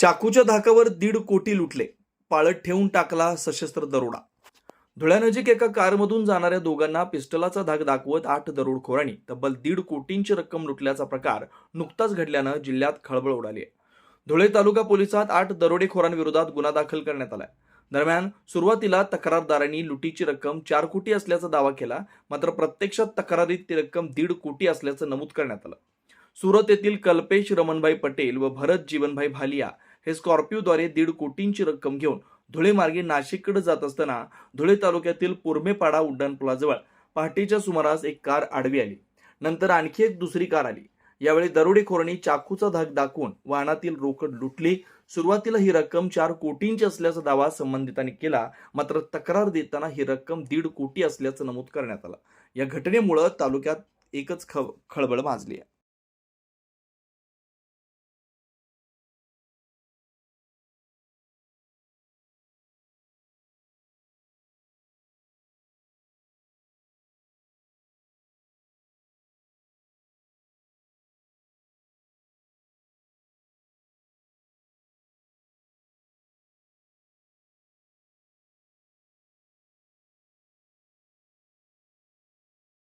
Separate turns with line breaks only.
चाकूच्या धाकावर दीड कोटी लुटले. पाळत ठेवून टाकला सशस्त्र दरोडा. धुळ्यानजीक एका कारमधून जाणाऱ्या दोघांना पिस्टलाचा धाक दाखवत आठ दरोडखोरांनी तब्बल दीड कोटींची रक्कम लुटल्याचा प्रकार नुकताच घडल्यानं जिल्ह्यात खळबळ उडाली आहे. धुळे तालुका पोलिसात आठ दरोडेखोरांविरोधात गुन्हा दाखल करण्यात आलाय. दरम्यान सुरुवातीला तक्रारदारांनी लुटीची रक्कम चार कोटी असल्याचा दावा केला मात्र प्रत्यक्षात तक्रारीत ती रक्कम दीड कोटी असल्याचं नमूद करण्यात आलं. सुरत येथील कल्पेश रमणभाई पटेल व भरत जीवनभाई भालिया हे स्कॉर्पिओद्वारे दीड कोटींची रक्कम घेऊन धुळे मार्गे नाशिककडे जात असताना धुळे तालुक्यातील पुरमेपाडा उड्डाणपुलाजवळ पहाटेच्या सुमारास एक कार आडवी आली. नंतर आणखी एक दुसरी कार आली. यावेळी दरोडेखोरांनी चाकूचा धाक दाखवून वाहनातील रोकड लुटली. सुरुवातीला ही रक्कम चार कोटींची असल्याचा दावा संबंधितांनी केला. मात्र तक्रार देताना ही रक्कम दीड कोटी असल्याचं नमूद करण्यात आलं. या घटनेमुळं तालुक्यात एकच ख खळबळ माजली आहे.